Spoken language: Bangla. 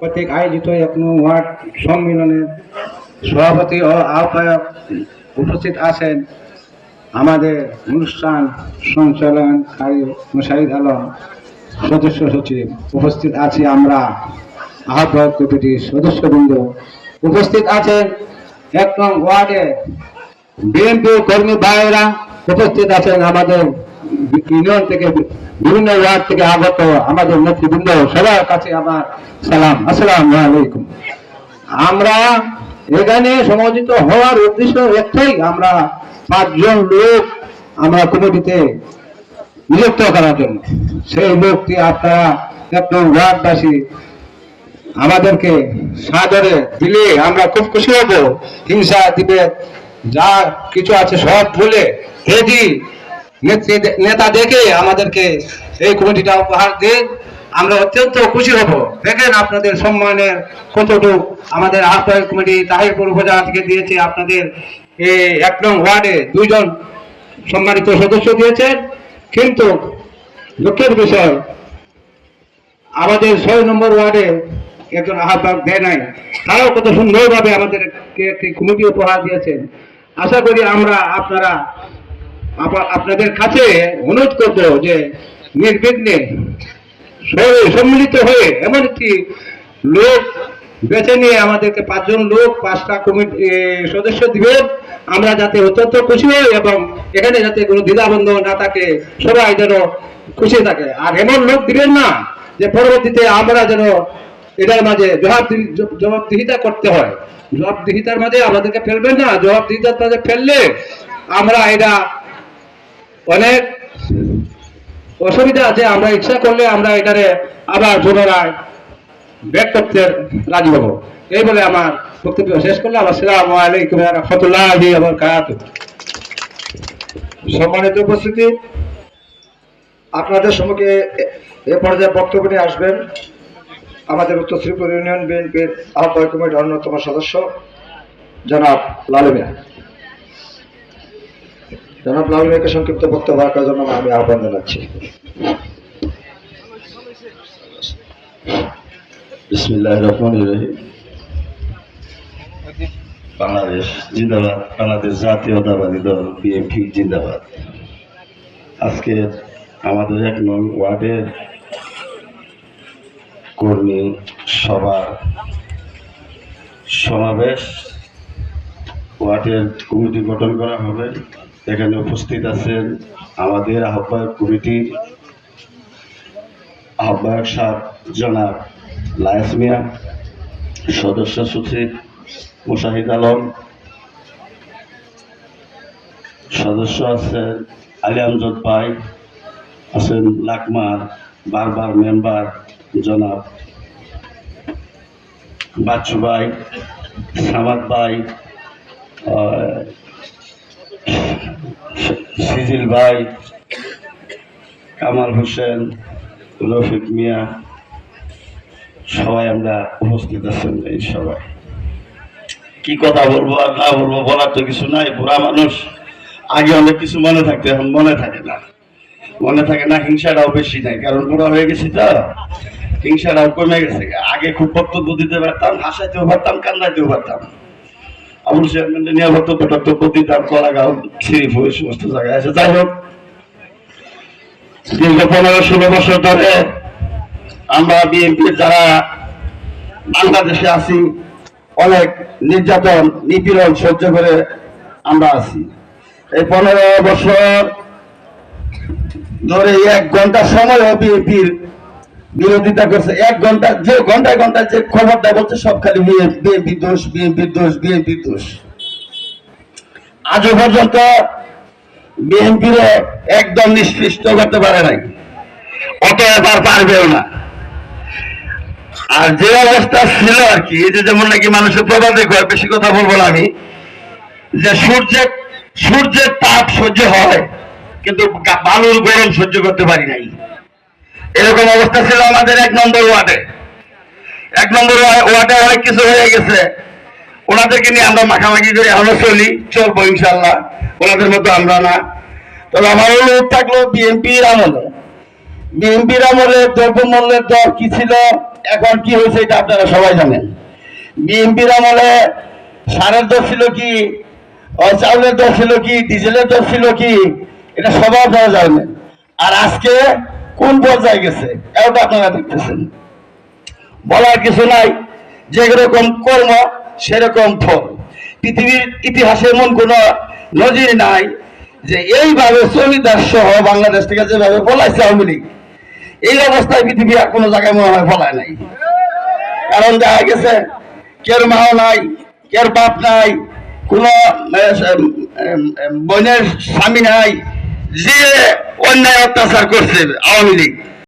কর্তৃক আয়োজিত এক ওয়ার্ড সম্মেলনের সভাপতি ও আহ্বায়ক উপস্থিত আছেন আমাদের অনুষ্ঠান সঞ্চালনকারী মুশাহিদ আলম, সদস্য সচিব। উপস্থিত আছি আমরা, আহ্বায়ক কমিটির সদস্যবৃন্দ। উপস্থিত আছেন এক নং ওয়ার্ডে বিএনপি কর্মী ভাইয়েরা। উপস্থিত আছেন আমাদের ইউনিয়ন থেকে বিভিন্ন ওয়ার্ড থেকে আগত আমাদের নেতৃবৃন্দ, সবার কাছে আমার সালাম। আসসালামু আলাইকুম। আমরা এখানে সমাজিত হওয়ার উদ্দেশ্য একটাই আমরা পাঁচজন লোক আমরা কমিটিতে নিযুক্ত করার জন্য। সেই লোকটি আপনারা একদম ওয়ার্ডবাসী আমাদেরকে সাদরে দিলে আমরা খুব খুশি হব। হিংসা দিবে, যা কিছু আছে সব ভুলে হেদি নেতা দেখে আমাদেরকে এই কমিটিটা উপহার দিন। আমরা অত্যন্ত খুশি হব। দেখেন আপনাদের সম্মানের কতটুকু আমাদের আহ্বায়ক কমিটি তাহিরপুর উপজেলা থেকে দিয়েছে আপনাদের এক নং ওয়ার্ডে দুইজন সম্মানিত সদস্য দিয়েছেন কিন্তু দুঃখের বিষয়, আমাদের ছয় নম্বর ওয়ার্ডে একজন আহ্বায়ক দেয় নাই। তারাও কত সুন্দরভাবে আমাদেরকে একটি কমিটি উপহার দিয়েছেন। আশা করি আমরা আপনারা আপা- আপনাদের কাছে অনুরোধ করব যে নির্বিঘ্নে সম্মিলিত হয়ে এমন একটি লোক বেছে নিয়ে আমাদেরকে পাঁচজন লোক, পাঁচটা কমিটি সদস্য দিবেন। আমরা যাতে অত্যন্ত খুশি হই এবং এখানে যাতে কোনো দ্বিধাবন্ধ না থাকে, সবাই যেন খুশি থাকে। আর এমন লোক দিবেন না যে পরবর্তীতে আমরা যেন এটার মাঝে জবাবদিহি, জবাবদিহিতা করতে হয়। জবাবদিহিতার মাঝে আমাদেরকে ফেলবেন না। জবাবদিহিতার মাঝে ফেললে আমরা এটা অনেক অসুবিধা আছে, আমরা ইচ্ছা করলে আমরা এটারে আবার পুনরায় ব্যাক করতে রাজি হব। এই বলে আমার বক্তব্য শেষ করলাম। আসসালামু আলাইকুম রাহমাতুল্লাহি সম্মানিত উপস্থিতি, আপনাদের সম্মুখে এ পর্যায়ে বক্তব্য নিয়ে আসবেন আমাদের উত্তর শ্রীপুর ইউনিয়ন বিএনপির আহ্বায়ক কমিটির অন্যতম সদস্য জনাব লালু মিয়া। জনাব লালু মিয়াকে সংক্ষিপ্ত বক্তব্য রাখার জন্য আমি আহ্বান জানাচ্ছি। বিসমিল্লাহ রহমান রহিম। বাংলাদেশ জিন্দাবাদ, বাংলাদেশ জাতীয়তাবাদী দল, বিএনপি জিন্দাবাদ। আজকে আমাদের এক নং ওয়ার্ডের কর্মী সভা সমাবেশ। ওয়ার্ডের কমিটি গঠন করা হবে। এখানে উপস্থিত আছেন আমাদের আহ্বায়ক কমিটির আহ্বায়ক সাহেব জনাব লায়েস মিয়া, সদস্য সচিব মুশাহিদ আলম, সদস্য আছেন আলী আমজদ ভাই, আছেন লাকমার বারবার মেম্বার জনাব বাচ্চু ভাই, সামাদ ভাই সিজিল ভাই, কামাল হোসেন, রফিক মিয়া, সবাই আমরা উপস্থিত আছেন এই সবাই কি কথা বলব আর না বলব বলার তো কিছু নাই, বুড়া মানুষ। আগে অনেক কিছু মনে থাকতো, এখন মনে থাকে না। মনে থাকে না, হিংসাটাও বেশি নাই, কারণ বুড়া হয়ে গেছি তো। হিংসাটাও কমে গেছে। আগে খুব বক্তব্য দিতে পারতাম, হাসাইতেও পারতাম কান্দাইতেও পারতাম। আবুল চেয়ারম্যান নিয়ে বক্তব্য টক্তব্য দিতাম কলাগাঁও শ্রীপুর এই সমস্ত জায়গায় আছে। যাই হোক, দীর্ঘ পনেরো ষোলো বছর ধরে আমরা বিএনপির যারা বাংলাদেশে আছি, অনেক নির্যাতন, নিপীড়ন সহ্য করে আমরা আছি। এই পনেরো বছর ধরে এক ঘণ্টা সময় বিএনপির বিরোধিতা করছে। এক ঘণ্টা, যে ঘন্টায় ঘন্টায় যে খবরটা বলছে, সব খালি বিএনপি দোষ বিএনপি দোষ বিএনপি দোষ। আজও পর্যন্ত বিএনপির একদম নিষ্পৃষ্ট করতে পারে নাই। অতএব আর পারবেও না। আর যে অবস্থা ছিল আর কি, এই যেমন নাকি মানুষের প্রবাদে কয় বেশি কথা বলব না আমি, যে সূর্যের সূর্যের তাপ সহ্য হয়, কিন্তু বালুর গরম সহ্য করতে পারি নাই। এরকম অবস্থা ছিল আমাদের এক নম্বর ওয়ার্ডে। এক নম্বর ওয়া- ওয়ার্ডে অনেক কিছু হয়ে গেছে। ওনাদেরকে নিয়ে আমরা মাখামাখি করে এখনও চলি, চলবো ইনশাল্লাহ ওনাদের মতো আমরা না। তবে আমার অনুরোধ থাকল বিএনপির আমলে। বিএনপির আমলে দ্রব্যমূল্যের দর কি ছিল, এখন কি হয়েছে এটা আপনারা সবাই জানেন। বিএনপির আমলে সারের দর ছিল কি চাউলের দর ছিল কি, ডিজেলের দর ছিল কি, এটা সবাই আপনারা জানেন। আর আজকে কোন পর্যায়ে গেছে? এটা আপনারা দেখতেছেন। বলার কিছু নাই, যেরকম কর্ম, সেরকম ফল। পৃথিবীর ইতিহাসে এমন কোন নজির নাই যে এইভাবে চলিদার সহ বাংলাদেশ থেকে যেভাবে বলাইছে আওয়ামী লীগ, এই অবস্থায় পৃথিবী আর কোনো জায়গায় মনে হয় বলায় নাই। কারণ দেখা গেছে, কের মাও নাই, কের বাপ নাই, কোন বোনের স্বামী নাই যে অন্যায় অত্যাচার করছে আওয়ামী লীগ।